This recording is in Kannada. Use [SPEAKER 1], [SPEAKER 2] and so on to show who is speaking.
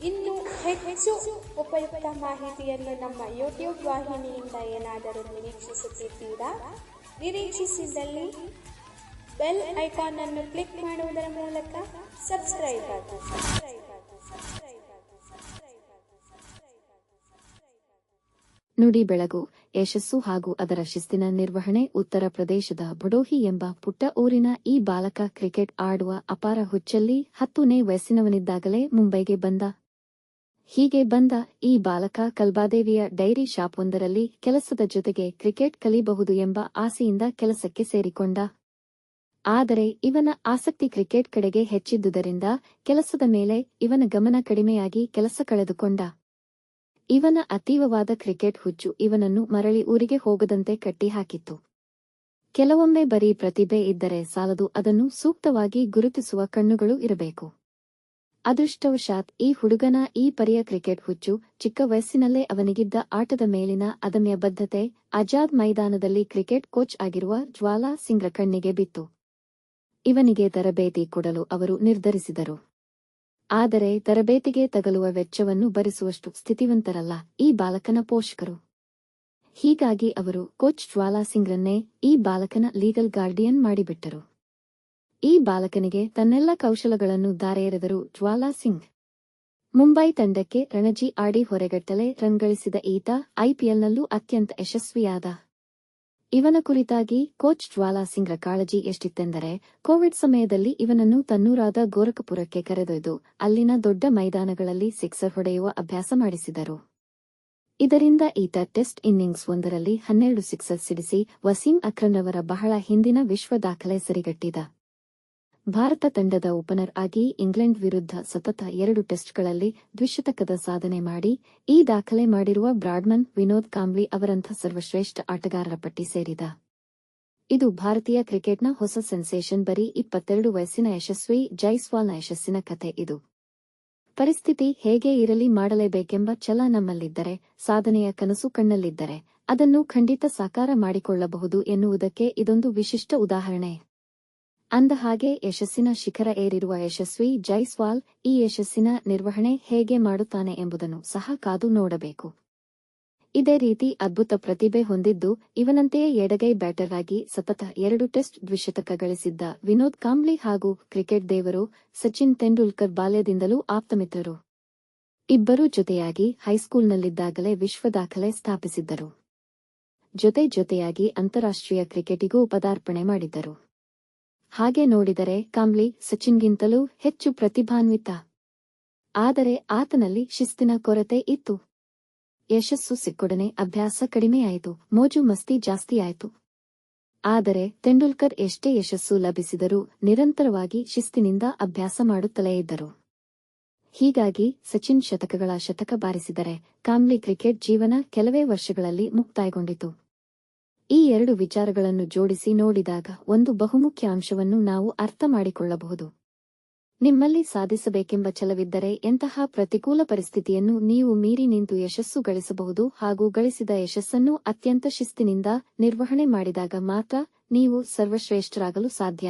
[SPEAKER 1] ಇನ್ನು ಹೆಚ್ಚು ಉಪಯುಕ್ತ ಮಾಹಿತಿಯನ್ನು ನಮ್ಮ ಯೂಟ್ಯೂಬ್ ವಾಹಿನಿಯಿಂದ ಏನಾದರೂ ನಿರೀಕ್ಷಿಸುತ್ತಿದ್ದೀರಾ? ನಿರೀಕ್ಷಿಸಿದಲ್ಲಿ ಬೆಲ್ ಐಕಾನ್ ಅನ್ನು ಕ್ಲಿಕ್ ಮಾಡುವುದರ ಮೂಲಕ ಸಬ್ಸ್ಕ್ರೈಬ್ ಆಗಿ.
[SPEAKER 2] ನುಡಿ ಬೆಳಗು, ಯಶಸ್ಸು ಹಾಗೂ ಅದರ ಶಿಸ್ತಿನ ನಿರ್ವಹಣೆ ಉತ್ತರ ಪ್ರದೇಶದ ಬಡೋಹಿ ಎಂಬ ಪುಟ್ಟ ಊರಿನ ಈ ಬಾಲಕ ಕ್ರಿಕೆಟ್ ಆಡುವ ಅಪಾರ ಹುಚ್ಚಲ್ಲಿ ಹತ್ತನೇ ವಯಸ್ಸಿನವನಿದ್ದಾಗಲೇ ಮುಂಬೈಗೆ ಬಂದ ಹೀಗೆ ಬಂದ ಈ ಬಾಲಕ ಕಲ್ಬಾದೇವಿಯ ಡೈರಿ ಶಾಪ್ ಒಂದರಲ್ಲಿ ಕೆಲಸದ ಜೊತೆಗೆ ಕ್ರಿಕೆಟ್ ಕಲಿಬಹುದು ಎಂಬ ಆಸೆಯಿಂದ ಕೆಲಸಕ್ಕೆ ಸೇರಿಕೊಂಡ. ಆದರೆ ಇವನ ಆಸಕ್ತಿ ಕ್ರಿಕೆಟ್ ಕಡೆಗೆ ಹೆಚ್ಚಿದ್ದುದರಿಂದ ಕೆಲಸದ ಮೇಲೆ ಇವನ ಗಮನ ಕಡಿಮೆಯಾಗಿ ಕೆಲಸ ಕಳೆದುಕೊಂಡ. ಇವನ ಅತೀವವಾದ ಕ್ರಿಕೆಟ್ ಹುಚ್ಚು ಇವನನ್ನು ಮರಳಿ ಊರಿಗೆ ಹೋಗದಂತೆ ಕಟ್ಟಿಹಾಕಿತ್ತು. ಕೆಲವೊಮ್ಮೆ ಬರೀ ಪ್ರತಿಭೆ ಇದ್ದರೆ ಸಾಲದು ಅದನ್ನು ಸೂಕ್ತವಾಗಿ ಗುರುತಿಸುವ ಕಣ್ಣುಗಳು ಇರಬೇಕು. ಅದೃಷ್ಟವಶಾತ್ ಈ ಹುಡುಗನ ಈ ಪರಿಯ ಕ್ರಿಕೆಟ್ ಹುಚ್ಚು ಚಿಕ್ಕ ವಯಸ್ಸಿನಲ್ಲೇ ಅವನಿಗಿದ್ದ ಆಟದ ಮೇಲಿನ ಅದಮ್ಯ ಬದ್ಧತೆ ಆಜಾದ್ ಮೈದಾನದಲ್ಲಿ ಕ್ರಿಕೆಟ್ ಕೋಚ್ ಆಗಿರುವ ಜ್ವಾಲಾ ಸಿಂಗ್ರ ಕಣ್ಣಿಗೆ ಬಿತ್ತು. ಇವನಿಗೆ ತರಬೇತಿ ಕೊಡಲು ಅವರು ನಿರ್ಧರಿಸಿದರು. ಆದರೆ ತರಬೇತಿಗೆ ತಗಲುವ ವೆಚ್ಚವನ್ನು ಭರಿಸುವಷ್ಟು ಸ್ಥಿತಿವಂತರಲ್ಲ ಈ ಬಾಲಕನ ಪೋಷಕರು. ಹೀಗಾಗಿ ಅವರು ಕೋಚ್ ಜ್ವಾಲಾ ಸಿಂಗ್ರನ್ನೇ ಈ ಬಾಲಕನ ಲೀಗಲ್ ಗಾರ್ಡಿಯನ್ ಮಾಡಿಬಿಟ್ಟರು. ಈ ಬಾಲಕನಿಗೆ ತನ್ನೆಲ್ಲ ಕೌಶಲಗಳನ್ನು ದಾರೆಯೆರೆದರು ಜ್ವಾಲಾ ಸಿಂಗ್. ಮುಂಬೈ ತಂಡಕ್ಕೆ ರಣಜಿ ಆಡಿ ಹೊರೆಗಟ್ಟಲೆ ರನ್ ಗಳಿಸಿದ ಈತ ಐಪಿಎಲ್ನಲ್ಲೂ ಅತ್ಯಂತ ಯಶಸ್ವಿಯಾದ. ಇವನ ಕುರಿತಾಗಿ ಕೋಚ್ ಜ್ವಾಲಾ ಸಿಂಗ್ರ ಕಾಳಜಿ ಎಷ್ಟಿತ್ತೆಂದರೆ, ಕೋವಿಡ್ ಸಮಯದಲ್ಲಿ ಇವನನ್ನು ತನ್ನೂರಾದ ಗೋರಖಪುರಕ್ಕೆ ಕರೆದೊಯ್ದು ಅಲ್ಲಿನ ದೊಡ್ಡ ಮೈದಾನಗಳಲ್ಲಿ ಸಿಕ್ಸರ್ ಹೊಡೆಯುವ ಅಭ್ಯಾಸ ಮಾಡಿಸಿದರು. ಇದರಿಂದ ಈತ ಟೆಸ್ಟ್ ಇನ್ನಿಂಗ್ಸ್ ಒಂದರಲ್ಲಿ ಹನ್ನೆರಡು ಸಿಕ್ಸರ್ ಸಿಡಿಸಿ ವಸೀಂ ಅಕ್ರಮ್ರವರ ಬಹಳ ಹಿಂದಿನ ವಿಶ್ವ ದಾಖಲೆ ಸರಿಗಟ್ಟಿದ. ಭಾರತ ತಂಡದ ಓಪನರ್ ಆಗಿ ಇಂಗ್ಲೆಂಡ್ ವಿರುದ್ಧ ಸತತ ಎರಡು ಟೆಸ್ಟ್ಗಳಲ್ಲಿ ದ್ವಿಶತಕದ ಸಾಧನೆ ಮಾಡಿ, ಈ ದಾಖಲೆ ಮಾಡಿರುವ ಬ್ರಾಡ್ಮನ್ ವಿನೋದ್ ಕಾಂಬ್ಲಿ ಅವರಂಥ ಸರ್ವಶ್ರೇಷ್ಠ ಆಟಗಾರರ ಪಟ್ಟಿ ಸೇರಿದ. ಇದು ಭಾರತೀಯ ಕ್ರಿಕೆಟ್ನ ಹೊಸ ಸೆನ್ಸೇಷನ್ ಬರೀ ಇಪ್ಪತ್ತೆರಡು ವಯಸ್ಸಿನ ಯಶಸ್ವಿ ಜೈಸ್ವಾಲ್ನ ಯಶಸ್ಸಿನ ಕಥೆ ಇದು. ಪರಿಸ್ಥಿತಿ ಹೇಗೆ ಇರಲಿ ಮಾಡಲೇಬೇಕೆಂಬ ಛಲ ನಮ್ಮಲ್ಲಿದ್ದರೆ, ಸಾಧನೆಯ ಕನಸು ಕಣ್ಣಲ್ಲಿದ್ದರೆ, ಅದನ್ನು ಖಂಡಿತ ಸಾಕಾರ ಮಾಡಿಕೊಳ್ಳಬಹುದು ಎನ್ನುವುದಕ್ಕೆ ಇದೊಂದು ವಿಶಿಷ್ಟ ಉದಾಹರಣೆ. ಅಂದ ಹಾಗೆ ಯಶಸ್ಸಿನ ಶಿಖರ ಏರಿರುವ ಯಶಸ್ವಿ ಜೈಸ್ವಾಲ್ ಈ ಯಶಸ್ಸಿನ ನಿರ್ವಹಣೆ ಹೇಗೆ ಮಾಡುತ್ತಾನೆ ಎಂಬುದನ್ನು ಸಹ ಕಾದು ನೋಡಬೇಕು. ಇದೇ ರೀತಿ ಅದ್ಭುತ ಪ್ರತಿಭೆ ಹೊಂದಿದ್ದು ಇವನಂತೆಯೇ ಎಡಗೈ ಬ್ಯಾಟರ್ ಆಗಿ ಸತತ ಎರಡು ಟೆಸ್ಟ್ ದ್ವಿಶತಕ ಗಳಿಸಿದ್ದ ವಿನೋದ್ ಕಾಂಬ್ಲಿ ಹಾಗೂ ಕ್ರಿಕೆಟ್ ದೇವರು ಸಚಿನ್ ತೆಂಡೂಲ್ಕರ್ ಬಾಲ್ಯದಿಂದಲೂ ಆಪ್ತಮಿತ್ರರು. ಇಬ್ಬರೂ ಜೊತೆಯಾಗಿ ಹೈಸ್ಕೂಲ್ನಲ್ಲಿದ್ದಾಗಲೇ ವಿಶ್ವ ದಾಖಲೆ ಸ್ಥಾಪಿಸಿದ್ದರು. ಜೊತೆ ಜೊತೆಯಾಗಿ ಅಂತಾರಾಷ್ಟ್ರೀಯ ಕ್ರಿಕೆಟಿಗೂ ಪದಾರ್ಪಣೆ ಮಾಡಿದ್ದರು. ಹಾಗೆ ನೋಡಿದರೆ ಕಾಂಬ್ಲಿ ಸಚಿನ್ಗಿಂತಲೂ ಹೆಚ್ಚು ಪ್ರತಿಭಾನ್ವಿತ. ಆದರೆ ಆತನಲ್ಲಿ ಶಿಸ್ತಿನ ಕೊರತೆ ಇತ್ತು. ಯಶಸ್ಸು ಸಿಕ್ಕೊಡನೆ ಅಭ್ಯಾಸ ಕಡಿಮೆಯಾಯಿತು, ಮೋಜು ಮಸ್ತಿ ಜಾಸ್ತಿಯಾಯಿತು. ಆದರೆ ತೆಂಡೂಲ್ಕರ್ ಎಷ್ಟೇ ಯಶಸ್ಸು ಲಭಿಸಿದರೂ ನಿರಂತರವಾಗಿ ಶಿಸ್ತಿನಿಂದ ಅಭ್ಯಾಸ ಮಾಡುತ್ತಲೇ ಇದ್ದರು. ಹೀಗಾಗಿ ಸಚಿನ್ ಶತಕಗಳ ಶತಕ ಬಾರಿಸಿದರೆ ಕಾಂಬ್ಲಿ ಕ್ರಿಕೆಟ್ ಜೀವನ ಕೆಲವೇ ವರ್ಷಗಳಲ್ಲಿ ಮುಕ್ತಾಯಗೊಂಡಿತು. ಈ ಎರಡು ವಿಚಾರಗಳನ್ನು ಜೋಡಿಸಿ ನೋಡಿದಾಗ ಒಂದು ಬಹುಮುಖ್ಯ ಅಂಶವನ್ನು ನಾವು ಅರ್ಥ ಮಾಡಿಕೊಳ್ಳಬಹುದು. ನಿಮ್ಮಲ್ಲಿ ಸಾಧಿಸಬೇಕೆಂಬ ಛಲವಿದ್ದರೆ ಎಂತಹ ಪ್ರತಿಕೂಲ ಪರಿಸ್ಥಿತಿಯನ್ನು ನೀವು ಮೀರಿ ನಿಂತು ಯಶಸ್ಸು ಗಳಿಸಬಹುದು ಹಾಗೂ ಗಳಿಸಿದ ಯಶಸ್ಸನ್ನು ಅತ್ಯಂತ ಶಿಸ್ತಿನಿಂದ ನಿರ್ವಹಣೆ ಮಾಡಿದಾಗ ಮಾತ್ರ ನೀವು ಸರ್ವಶ್ರೇಷ್ಠರಾಗಲು ಸಾಧ್ಯ.